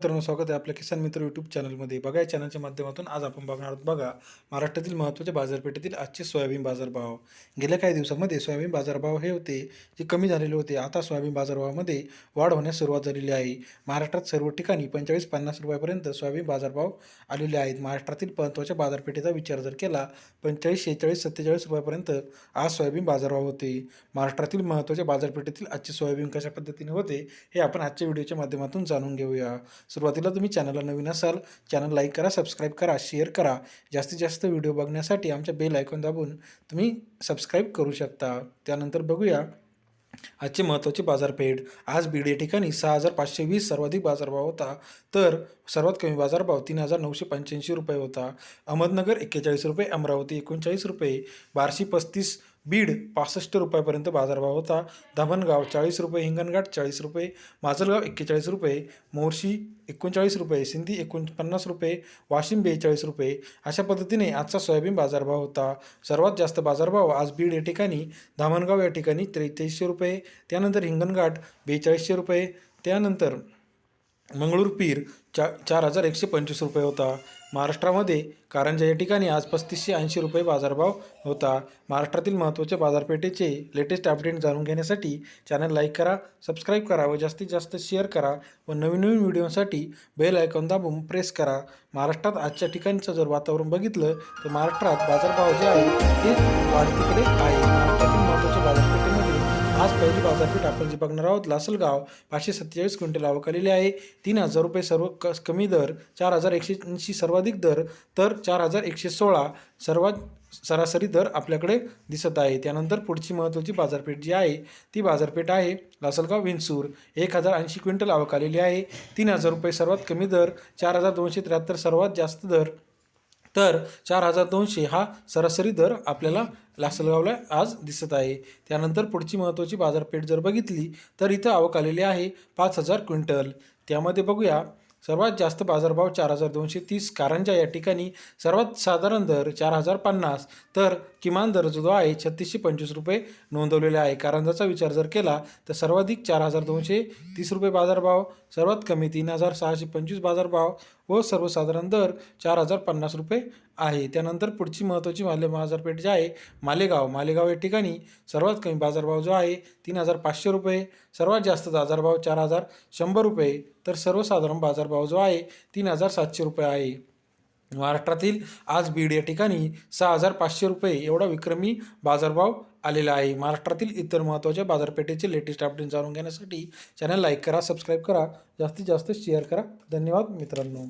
मित्रांनो स्वागत आहे आपल्या किसान मित्र यूट्यूब चॅनलमध्ये बघा या चॅनलच्या माध्यमातून आज आपण बघणार आहोत बघा महाराष्ट्रातील महत्त्वाच्या बाजारपेठेतील आजचे सोयाबीन बाजारभाव. गेल्या काही दिवसामध्ये सोयाबीन बाजारभाव हे होते जे कमी झालेले होते. आता सोयाबीन बाजारभावामध्ये वाढ होण्यास सुरुवात झालेली आहे. महाराष्ट्रात सर्व ठिकाणी पंचेचाळीस पन्नास रुपयापर्यंत सोयाबीन बाजारभाव आलेले आहेत. महाराष्ट्रातील महत्त्वाच्या बाजारपेठेचा विचार जर केला पंचेचाळीस शेहेचाळीस सत्तेचाळीस रुपयापर्यंत आज सोयाबीन बाजारभाव होते. महाराष्ट्रातील महत्त्वाच्या बाजारपेठेतील आजचे सोयाबीन कशा पद्धतीने होते हे आपण आजच्या व्हिडिओच्या माध्यमातून जाणून घेऊया. सुरुवातीला तुम्ही चॅनलला नवीन असाल चॅनल लाईक करा सबस्क्राईब करा शेअर करा. जास्तीत जास्त व्हिडिओ बघण्यासाठी आमच्या बेल आयकॉन दाबून तुम्ही सबस्क्राईब करू शकता. त्यानंतर बघूया आजची महत्त्वाची बाजारपेठ. आज बीड या ठिकाणी सहा हजार पाचशे वीस सर्वाधिक बाजारभाव होता. तर सर्वात कमी बाजारभाव तीन हजार नऊशे पंच्याऐंशी रुपये होता. अहमदनगर एक्केचाळीस रुपये अमरावती एकोणचाळीस रुपये बारशे पस्तीस बीड पासष्ट रुपयापर्यंत बाजारभाव होता. धामणगाव चाळीस रुपये हिंगणघाट चाळीस रुपये माजलगाव एक्केचाळीस रुपये मोर्शी एकोणचाळीस रुपये सिंधी एकोणपन्नास रुपये वाशिम बेचाळीस रुपये. अशा पद्धतीने आजचा सोयाबीन बाजारभाव होता. सर्वात जास्त बाजारभाव आज बीड या ठिकाणी धामणगाव या ठिकाणी त्रेचाळीसशे रुपये त्यानंतर हिंगणघाट बेचाळीसशे रुपये त्यानंतर मंगळूर पीर चा चार हजार एकशे पंचवीस रुपये होता. महाराष्ट्रामध्ये कारंजा या ठिकाणी आज पस्तीसशे ऐंशी रुपये बाजारभाव होता. महाराष्ट्रातील महत्त्वाच्या बाजारपेठेचे लेटेस्ट अपडेट जाणून घेण्यासाठी चॅनल लाईक करा सबस्क्राईब करा व जास्तीत जास्त शेअर करा व नवीन नवीन व्हिडिओसाठी बेल आयकॉन दाबून प्रेस करा. महाराष्ट्रात आजच्या ठिकाणचं जर वातावरण बघितलं तर महाराष्ट्रात बाजारभाव जे आहे ते वाढतीकडे आहे आज पहिली बाजारपेठ आपण जी बघणार आहोत लासलगाव पाचशे सत्तेचाळीस क्विंटल आवक आलेली आहे. तीन हजार रुपये सर्व क कमी दर चार हजार एकशे ऐंशी सर्वाधिक दर तर चार हजार एकशे सोळा सर्वात सरासरी दर आपल्याकडे दिसत आहे. त्यानंतर पुढची महत्त्वाची बाजारपेठ जी आहे ती बाजारपेठ आहे लासलगाव विंचूर एक हजार ऐंशी क्विंटल आवक आलेली आहे. तीन हजार रुपये सर्वात कमी दर चार हजार दोनशे त्र्याहत्तर सर्वात जास्त दर तर चार हजार दोनशे हा सरासरी दर आपल्याला लासलगावला आज दिसत आहे. त्यानंतर पुढची महत्त्वाची बाजारपेठ जर बघितली तर इथं आवक आलेली आहे पाच हजार क्विंटल. त्यामध्ये बघूया सर्वात जास्त बाजारभाव चार हजार दोनशे तीस कारंजा या ठिकाणी. सर्वात साधारण दर चार हजार पन्नास. तर किमान दर जो आहे छत्तीसशे पंचवीस रुपये नोंदवलेला आहे. कारंजाचा विचार जर केला तर सर्वाधिक चार हजार दोनशे तीस रुपये बाजारभाव सर्वात कमी तीन हजार सहाशे पंचवीस बाजारभाव व सर्वसाधारण दर चार हजार पन्नास रुपये आहे. त्यानंतर पुढची महत्त्वाची माले बाजारपेठ जी आहे मालेगाव. मालेगाव या ठिकाणी सर्वात कमी बाजारभाव जो आहे तीन हजार पाचशे रुपये. सर्वात जास्त बाजारभाव चार हजार शंभर रुपये. तर सर्वसाधारण बाजारभाव जो आहे तीन हजार सातशे रुपये आहे. महाराष्ट्रातील आज बीड या ठिकाणी सहा हजार पाचशे रुपये एवढा विक्रमी बाजारभाव आलेला आहे. महाराष्ट्रातील इतर महत्त्वाच्या बाजारपेठेचे लेटेस्ट अपडेट जाणून घेण्यासाठी चॅनल लाईक करा सबस्क्राईब करा जास्तीत जास्त शेअर करा. धन्यवाद मित्रांनो.